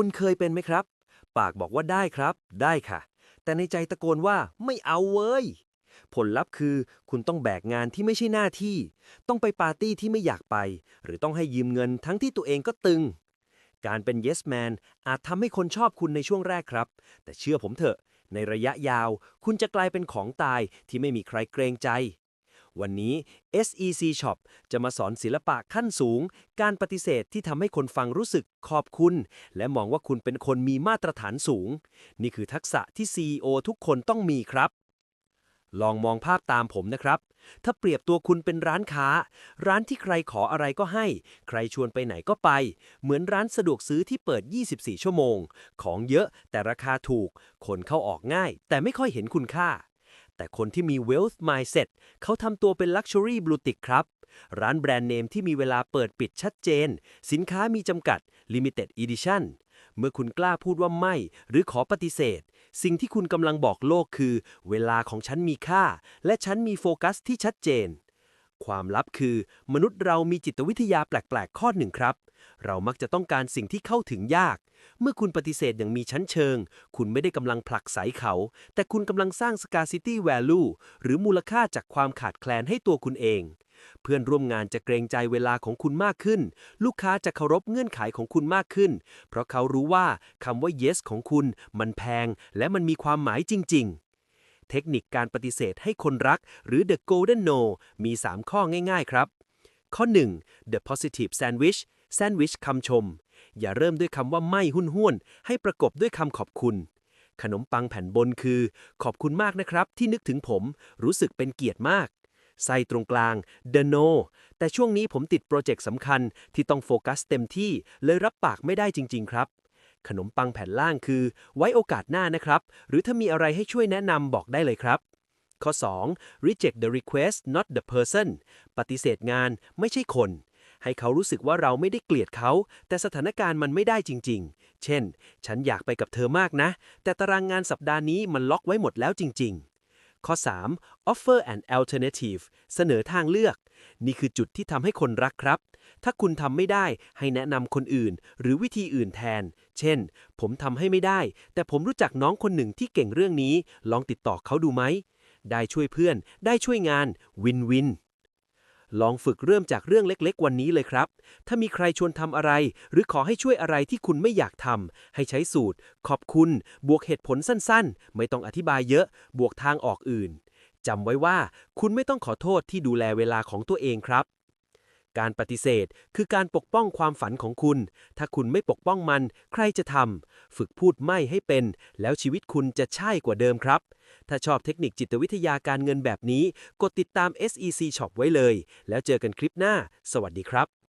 คุณเคยเป็นไหมครับ ปากบอกว่าได้ครับ ได้ค่ะ แต่ในใจตะโกนว่าไม่เอาเว้ย ผลลัพธ์คือ คุณต้องแบกงานที่ไม่ใช่หน้าที่ ต้องไปปาร์ตี้ที่ไม่อยากไป หรือต้องให้ยืมเงินทั้งที่ตัวเองก็ตึง การเป็น yes man อาจทำให้คนชอบคุณในช่วงแรกครับ แต่เชื่อผมเถอะ ในระยะยาว คุณจะกลายเป็นของตายที่ไม่มีใครเกรงใจ วันนี้ SEC Shop จะมาสอนศิลปะขั้นสูง การปฏิเสธที่ทำให้คนฟังรู้สึกขอบคุณ และมองว่าคุณเป็นคนมีมาตรฐานสูง นี่คือทักษะที่ CEO ทุกคนต้องมีครับ ลองมองภาพตามผมนะครับ ถ้าเปรียบตัวคุณเป็นร้านค้า ร้านที่ใครขออะไรก็ให้ ใครชวนไปไหนก็ไป เหมือนร้านสะดวกซื้อที่เปิด 24 ชั่วโมง ของเยอะแต่ราคาถูก คนเข้าออกง่าย แต่ไม่ค่อยเห็นคุณค่า แต่คนที่มี wealth mindset เขาทำตัวเป็น luxury boutique ครับ ร้านแบรนด์เนมที่มีเวลาเปิดปิดชัดเจน สินค้ามีจำกัด limited edition เมื่อคุณกล้าพูดว่าไม่ หรือขอปฏิเสธ สิ่งที่คุณกำลังบอกโลกคือ เวลาของฉันมีค่า และฉันมีโฟกัสที่ชัดเจน ความลับคือ มนุษย์เรามีจิตวิทยาแปลก ๆ ข้อหนึ่งครับ เรามักจะต้องการสิ่งที่เข้าถึงยาก เมื่อคุณปฏิเสธอย่างมีชั้นเชิง คุณไม่ได้กำลังผลักไสเขา แต่คุณกำลังสร้าง scarcity value หรือมูลค่าจากความขาดแคลนให้ตัวคุณเอง เพื่อนร่วมงานจะเกรงใจเวลาของคุณมากขึ้น ลูกค้าจะเคารพเงื่อนไขของคุณมากขึ้น เพราะเขารู้ว่าคำว่า yes ของคุณ มันแพง และมันมีความหมายจริง ๆ เทคนิคการปฏิเสธให้คนรัก หรือ the golden no มี 3 ข้อง่าย ๆ ครับ ข้อ 1 the positive sandwich แซนด์วิชคำชม อย่าเริ่มด้วยคำว่าไม่หุ้นห้วน ให้ประกบด้วยคำขอบคุณ ขนมปังแผ่นบนคือ ขอบคุณมากนะครับ ที่นึกถึงผม รู้สึกเป็นเกียรติมากไส้ตรงกลาง the no แต่ช่วงนี้ผมติดโปรเจกต์สำคัญที่ต้องโฟกัสเต็มที่ เลยรับปากไม่ได้จริง ๆ ครับ ขนมปังแผ่นล่างคือ ไว้โอกาสหน้านะครับ หรือถ้ามีอะไรให้ช่วยแนะนำบอกได้เลยครับ ข้อ 2 reject the request not the person ปฏิเสธงานไม่ใช่คน ให้เขารู้สึกว่าเราไม่ได้เกลียดเขา แต่สถานการณ์มันไม่ได้จริง ๆ เช่น ฉันอยากไปกับเธอมากนะ แต่ตารางงานสัปดาห์นี้มันล็อกไว้หมดแล้วจริง ๆข้อ 3 offer an alternative เสนอทางเลือก นี่คือจุดที่ทำให้คนรักครับ ถ้าคุณทำไม่ได้ให้แนะนำคนอื่น หรือวิธีอื่นแทน เช่น ผมทำให้ไม่ได้ แต่ผมรู้จักน้องคนหนึ่งที่เก่งเรื่องนี้ ลองติดต่อเขาดูไหม ได้ช่วยเพื่อน ได้ช่วยงาน วินวิน ลองฝึกเริ่มจากเรื่องเล็กๆ วันนี้เลยครับ ถ้ามีใครชวนทำอะไร หรือขอให้ช่วยอะไรที่คุณไม่อยากทำให้ใช้สูตร ขอบคุณ บวกเหตุผลสั้นๆ ไม่ต้องอธิบายเยอะ บวกทางออกอื่นจำไว้ว่าคุณไม่ต้องขอโทษที่ดูแลเวลาของตัวเองครับ การปฏิเสธ คือการปกป้องความฝันของคุณ ถ้าคุณไม่ปกป้องมัน ใครจะทำ ฝึกพูดไม่ให้เป็น แล้วชีวิตคุณจะใช่กว่าเดิมครับ ถ้าชอบเทคนิคจิตวิทยาการเงินแบบนี้ กดติดตาม SEC Shop ไว้เลย แล้วเจอกันคลิปหน้า สวัสดีครับ